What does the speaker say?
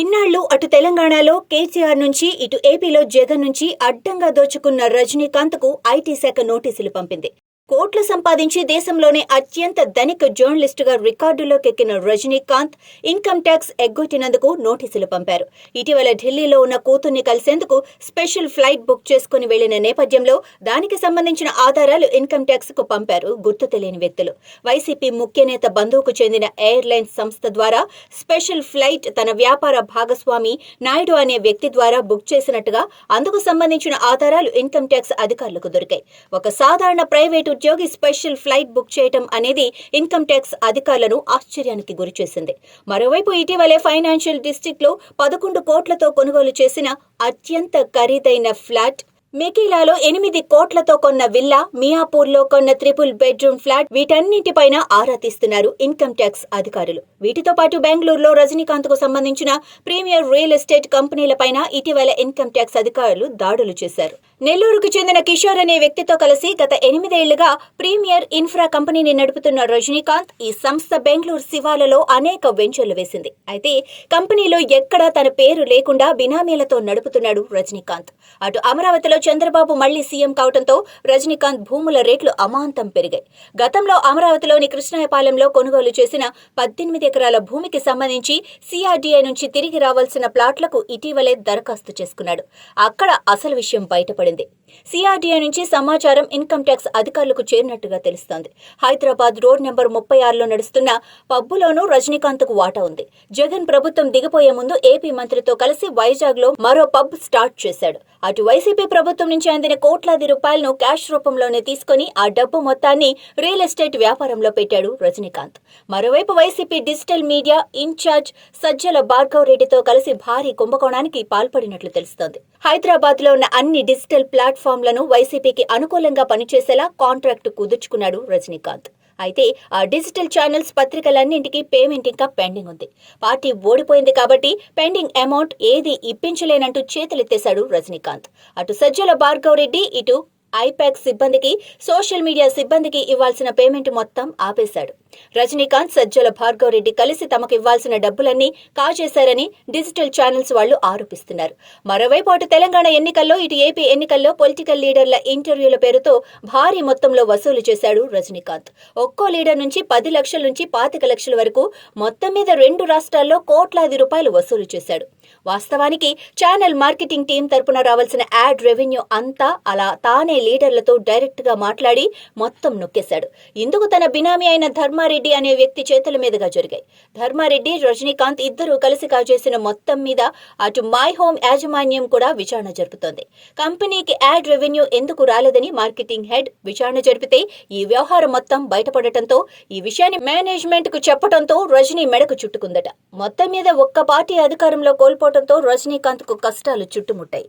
ఇన్నాళ్ళు అటు తెలంగాణలో కేసీఆర్ నుంచి ఇటు ఏపీలో జగన్ నుంచి అడ్డంగా దోచుకున్న రజనీకాంత్కు ఐటీ శాఖ నోటీసులు పంపింది. కోట్లు సంపాదించి దేశంలోనే అత్యంత ధనిక జర్నలిస్టుగా రికార్డులోకెక్కిన రజనీకాంత్ ఇన్కమ్ ట్యాక్స్ ఎగ్గొట్టినందుకు నోటీసులు పంపారు. ఇటీవల ఢిల్లీలో ఉన్న కూతుర్ని కలిసేందుకు స్పెషల్ ఫ్లైట్ బుక్ చేసుకుని వెళ్ళిన నేపథ్యంలో దానికి సంబంధించిన ఆధారాలు ఇన్కమ్ ట్యాక్స్కు పంపారు గుర్తు తెలియని వ్యక్తులు. వైసీపీ ముఖ్య నేత బంధువుకు చెందిన ఎయిర్లైన్స్ సంస్థ ద్వారా స్పెషల్ ఫ్లైట్ తన వ్యాపార భాగస్వామి నాయుడు అనే వ్యక్తి ద్వారా బుక్ చేసినట్టుగా అందుకు సంబంధించిన ఆధారాలు ఇన్కమ్ ట్యాక్స్ అధికారులకు దొరికాయి. ఒక సాధారణ ప్రైవేటు ఉద్యోగి స్పెషల్ ఫ్లైట్ బుక్ చేయటం అనేది ఇన్కమ్ ట్యాక్స్ అధికారులను ఆశ్చర్యానికి గురిచేసింది. మరోవైపు ఇటీవలే ఫైనాన్షియల్ డిస్ట్రిక్ట్లో పదకొండు కోట్లతో కొనుగోలు చేసిన అత్యంత ఖరీదైన ఫ్లాట్ మెకీలాలో ఎనిమిది కోట్లతో కొన్న విల్లా మియాపూర్లో కొన్న త్రిపుల్ బెడ్రూమ్ ఫ్లాట్ వీటన్నింటిపైన ఆరా తీస్తున్నారు ఇన్కమ్ ట్యాక్స్ అధికారులు. వీటితో పాటు బెంగళూరులో రజనీకాంత్కు సంబంధించిన ప్రీమియర్ రియల్ ఎస్టేట్ కంపెనీలపైన ఇటీవల ఇన్కమ్ ట్యాక్స్ అధికారులు దాడులు చేశారు. నెల్లూరుకు చెందిన కిషోర్ అనే వ్యక్తితో కలిసి గత ఎనిమిదేళ్ళుగా ప్రీమియర్ ఇన్ఫ్రా కంపెనీని నడుపుతున్న రజనీకాంత్ ఈ సంస్థ బెంగళూరు శివాలలో అనేక వెంచర్లు వేసింది. అయితే కంపెనీలో ఎక్కడా తన పేరు లేకుండా బినామీలతో నడుపుతున్నాడు రజనీకాంత్. అటు అమరావతిలో చంద్రబాబు మళ్ళీ సీఎం కావడంతో రజనీకాంత్ భూముల రేట్లు అమాంతం పెరిగాయి. గతంలో అమరావతిలోని కృష్ణాయపాలెంలో కొనుగోలు చేసిన పద్దెనిమిది ఎకరాల భూమికి సంబంధించి సిఆర్డీఐ నుంచి తిరిగి రావాల్సిన ప్లాట్లకు ఇటీవలే దరఖాస్తు చేసుకున్నాడు. అక్కడ అసలు విషయం బయటపడింది. సిఆర్డీఐ నుంచి సమాచారం ఇన్కమ్ ట్యాక్స్ అధికారులకు చేరినట్టుగా తెలుస్తోంది. హైదరాబాద్ రోడ్ నెంబర్ ముప్పై ఆరులో నడుస్తున్న పబ్బులోనూ రజనీకాంత్కు వాటా ఉంది. జగన్ ప్రభుత్వం దిగిపోయే ముందు ఏపీ మంత్రితో కలిసి వైజాగ్లో మరో పబ్ స్టార్ట్ చేశాడు. అటు వైసీపీ ప్రభుత్వం నుంచి అందిన కోట్లాది రూపాయలను క్యాష్ రూపంలోనే తీసుకుని ఆ డబ్బు మొత్తాన్ని రియల్ ఎస్టేట్ వ్యాపారంలో పెట్టాడు రజనీకాంత్. మరోవైపు YCP digital media incharge Sajjala Bhargav రెడ్డితో కలిసి భారీ కుంభకోణానికి పాల్పడినట్లు తెలుస్తోంది. హైదరాబాద్లో ఉన్న అన్ని డిజిటల్ ప్లాట్ఫామ్లను వైసీపీకి అనుకూలంగా పనిచేసేలా కాంట్రాక్టు కుదుర్చుకున్నాడు రజనీకాంత్. అయితే ఆ డిజిటల్ ఛానల్స్ పత్రికలన్నింటికీ పేమెంట్ ఇంకా పెండింగ్ ఉంది. పార్టీ ఓడిపోయింది కాబట్టి పెండింగ్ అమౌంట్ ఏది ఇప్పించలేనంటూ చేతులెత్తేశాడు రజనీకాంత్. అటు సజ్జల భార్గవ్ రెడ్డి ఇటు ఐపాక్ సిబ్బందికి సోషల్ మీడియా సిబ్బందికి ఇవ్వాల్సిన పేమెంట్ మొత్తం ఆపేశాడు. రజనీకాంత్ సజ్జల భార్గవ్ రెడ్డి కలిసి తమకు ఇవ్వాల్సిన డబ్బులన్నీ కాజేశారని డిజిటల్ ఛానల్స్ వాళ్ళు ఆరోపిస్తున్నారు. మరోవైపు అటు తెలంగాణ ఎన్నికల్లో ఇటు ఏపీ ఎన్నికల్లో పొలిటికల్ లీడర్ల ఇంటర్వ్యూల పేరుతో భారీ మొత్తంలో వసూలు చేశాడు రజనీకాంత్. ఒక్కో లీడర్ నుంచి పది లక్షల నుంచి పాతిక లక్షల వరకు మొత్తం మీద రెండు రాష్ట్రాల్లో కోట్లాది రూపాయలు వసూలు చేశాడు. వాస్తవానికి ఛానల్ మార్కెటింగ్ టీం తరపున రావాల్సిన యాడ్ రెవెన్యూ అంతా అలా తానే లీడర్లతో డైరెక్ట్గా మాట్లాడి మొత్తం నొక్కేశాడు. ఇందుకు తన బినామీ అయిన ధర్మారెడ్డి అనే వ్యక్తి చేతుల మీదుగా జరిగాయి. ధర్మారెడ్డి రజనీకాంత్ ఇద్దరూ కలిసి కాజేసిన మొత్తం మీద అటు మై హోమ్ యాజమాన్యం కూడా విచారణ జరుపుతోంది. కంపెనీకి యాడ్ రెవెన్యూ ఎందుకు రాలేదని మార్కెటింగ్ హెడ్ విచారణ జరిపితే ఈ వ్యవహారం మొత్తం బయటపడటంతో ఈ విషయాన్ని మేనేజ్మెంట్కు చెప్పడంతో రజనీ మెడకు చుట్టుకుందట. మొత్తం మీద ఒక్క పార్టీ అధికారంలో కోల్పోవడంతో రజనీకాంత్కు కష్టాలు చుట్టుముట్టాయి.